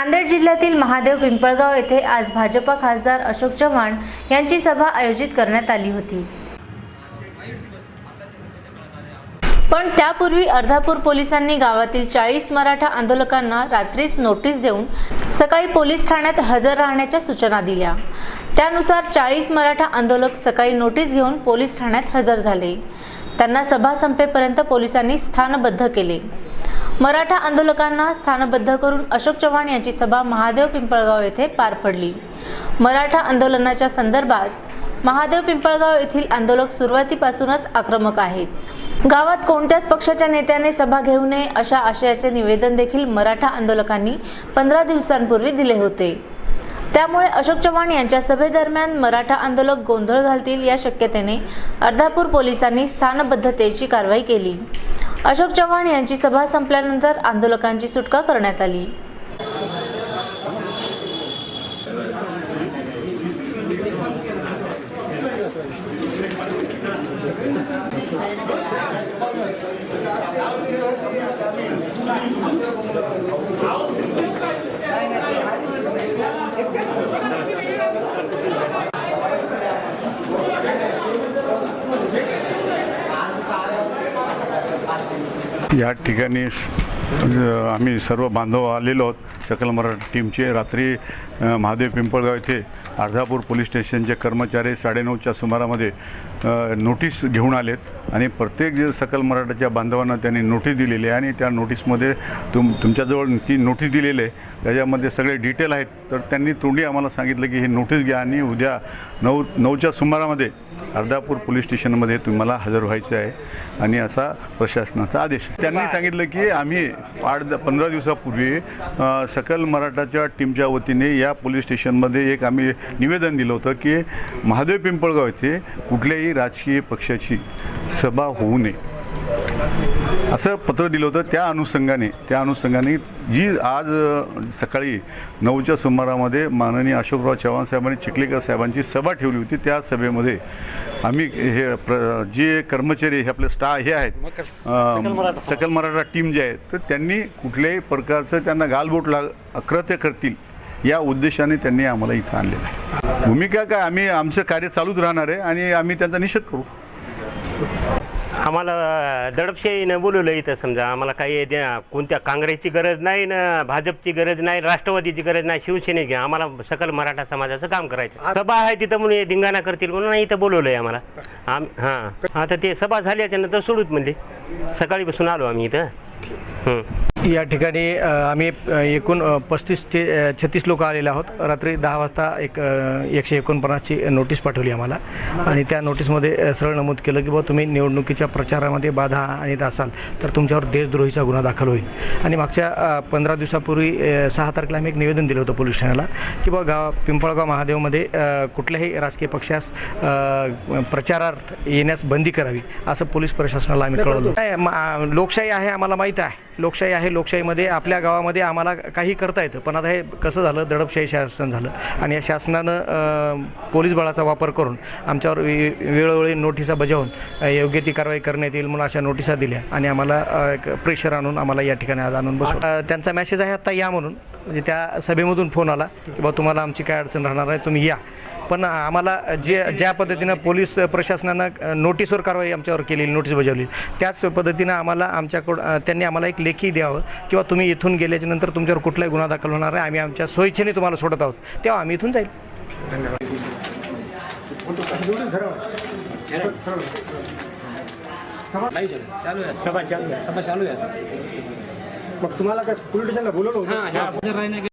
नांदेड जिल्ह्यातील महादेव पिंपळगाव येथे आज भाजपा खासदार अशोक चव्हाण यांची सभा आयोजित करण्यात आली होती. पण त्यापूर्वी अर्धापूर पोलिसांनी गावातील चाळीस मराठा आंदोलकांना रात्रीच नोटीस देऊन सकाळी पोलीस ठाण्यात हजर राहण्याच्या सूचना दिल्या. त्यानुसार चाळीस मराठा आंदोलक सकाळी नोटीस घेऊन पोलीस ठाण्यात हजर झाले. त्यांना सभा संपेपर्यंत पोलिसांनी स्थानबद्ध केले. मराठा आंदोलकांना स्थानबद्ध करून अशोक चव्हाण यांची सभा महादेव पिंपळगाव येथे पार पडली. मराठा आंदोलनाच्या संदर्भात महादेव पिंपळगाव येथील आंदोलक सुरुवातीपासूनच आक्रमक आहेत. गावात कोणत्याच पक्षाच्या नेत्याने सभा घेऊ नये अशा आशयाचे निवेदन देखील मराठा आंदोलकांनी पंधरा दिवसांपूर्वी दिले होते. त्यामुळे अशोक चव्हाण यांच्या सभेदरम्यान मराठा आंदोलक गोंधळ घालतील या शक्यतेने अर्धापूर पोलिसांनी स्थानबद्धतेची कारवाई केली. अशोक चव्हाण यांची सभा संपल्यानंतर आंदोलकांची सुटका करण्यात आली. या ठिकाणी आम्ही सर्व बांधव आलेलो आहोत. सकल मराठा टीमचे रात्री महादेव पिंपळगाव येथे अर्धापूर पोलीस स्टेशनचे कर्मचारी साडेनऊच्या सुमारामध्ये नोटीस घेऊन आलेत. आणि प्रत्येक जे सकल मराठाच्या बांधवांना त्यांनी नोटीस दिलेली आहे. आणि त्या नोटीसमध्ये तुम तुमच्याजवळ ती नोटीस दिलेली आहे. त्याच्यामध्ये सगळे डिटेल आहेत. तर त्यांनी तोंडी आम्हाला सांगितलं की ही नोटीस घ्या आणि उद्या नऊ नऊच्या सुमारामध्ये अर्धापूर पोलीस स्टेशनमध्ये तुम्हाला हजर व्हायचं आहे. आणि असा प्रशासनाचा आदेश. त्यांनी सांगितलं की आम्ही आठ द पंधरा दिवसापूर्वी सकल मराठाच्या टीमच्या वतीने या पोलीस स्टेशनमध्ये एक आम्ही निवेदन दिलं होतं की महादेव पिंपळगाव येथे कुठल्याही राजकीय पक्षाची सभा होऊ नये. असं पत्र दिलं होतं. त्या अनुषंगाने त्या अनुषंगाने जी आज सकाळी नऊच्या सुमारामध्ये माननीय अशोकराव चव्हाण साहेबांनी चिखलीकर साहेबांची सभा ठेवली होती. त्या सभेमध्ये आम्ही हे प्र जे कर्मचारी हे आपले स्टा हे आहेत सकल मराठा टीम जे आहे तर त्यांनी कुठल्याही प्रकारचं त्यांना गालबोट लाग अकृत्य करतील. या उद्देशाने त्यांनी आम्हाला इथं आणलेलं आहे. भूमिका काय? आम्ही आमचं कार्य चालूच राहणार आहे आणि आम्ही त्यांचा निषेध करू. आम्हाला दडपशाहीनं बोलवलं इथं समजा. आम्हाला काही द्या कोणत्या काँग्रेसची गरज नाही ना भाजपची गरज नाही राष्ट्रवादीची गरज नाही शिवसेनेची आम्हाला सकल मराठा समाजाचं काम करायचं सभा आहे तिथं म्हणून धिंगाणा करतील म्हणून इथं बोलवलंय आम्हाला. आम हां. आता ते सभा झाल्याच्यानंतर सोडूच म्हणले. सकाळी बसून आलो आम्ही इथं. या ठिकाणी आम्ही एकूण पस्तीस ते छत्तीस लोक आलेले आहोत. रात्री दहा वाजता एक एकशे एकोणपन्नासची नोटीस पाठवली आम्हाला. आणि त्या नोटीसमध्ये सरळ नमूद केलं की बुवा तुम्ही निवडणुकीच्या प्रचारामध्ये बाधा आणत असाल तर तुमच्यावर देशद्रोहीचा गुन्हा दाखल होईल. आणि मागच्या पंधरा दिवसापूर्वी सहा तारखेला आम्ही एक निवेदन दिलं होतं पोलीस ठाण्याला की बुवा गाव पिंपळगाव महादेवमध्ये कुठल्याही राजकीय पक्षास प्रचारार्थ येण्यास बंदी करावी असं पोलीस प्रशासनाला आम्ही कळवलं. लोकशाही आहे आम्हाला माहीत आहे. लोकशाही आहे लोकशाहीमध्ये आपल्या गावामध्ये आम्हाला काही करता येतं. पण आता हे कसं झालं? दडपशाही शासन झालं. आणि या शासनानं पोलीस बळाचा वापर करून आमच्यावर वेळोवेळी नोटिसा बजावून योग्य ती कारवाई करण्यात येईल म्हणून अशा नोटिसा दिल्या. आणि आम्हाला एक प्रेशर आणून आम्हाला या ठिकाणी आज आणून बसू त्यांचा मॅसेज आहे आत्ता या म्हणून. म्हणजे त्या सभेमधून फोन आला की बा तुम्हाला आमची काय अडचण राहणार आहे तुम्ही या. पण आम्हाला जे ज्या पद्धतीनं पोलीस प्रशासनानं नोटीसवर कारवाई आमच्यावर केलेली नोटीस बजावली त्याच पद्धतीनं आम्हाला आमच्याकडं त्यांनी आम्हाला एक लेखी द्यावं किंवा तुम्ही इथून गेल्याच्यानंतर तुमच्यावर कुठलाही गुन्हा दाखल होणार आहे आम्ही आमच्या सोयीच्छेने तुम्हाला सोडत आहोत. तेव्हा आम्ही इथून जाईल. नाही मग तुम्हाला काय पोलीस स्टेशनला बोलवलं होतं? हां ह्या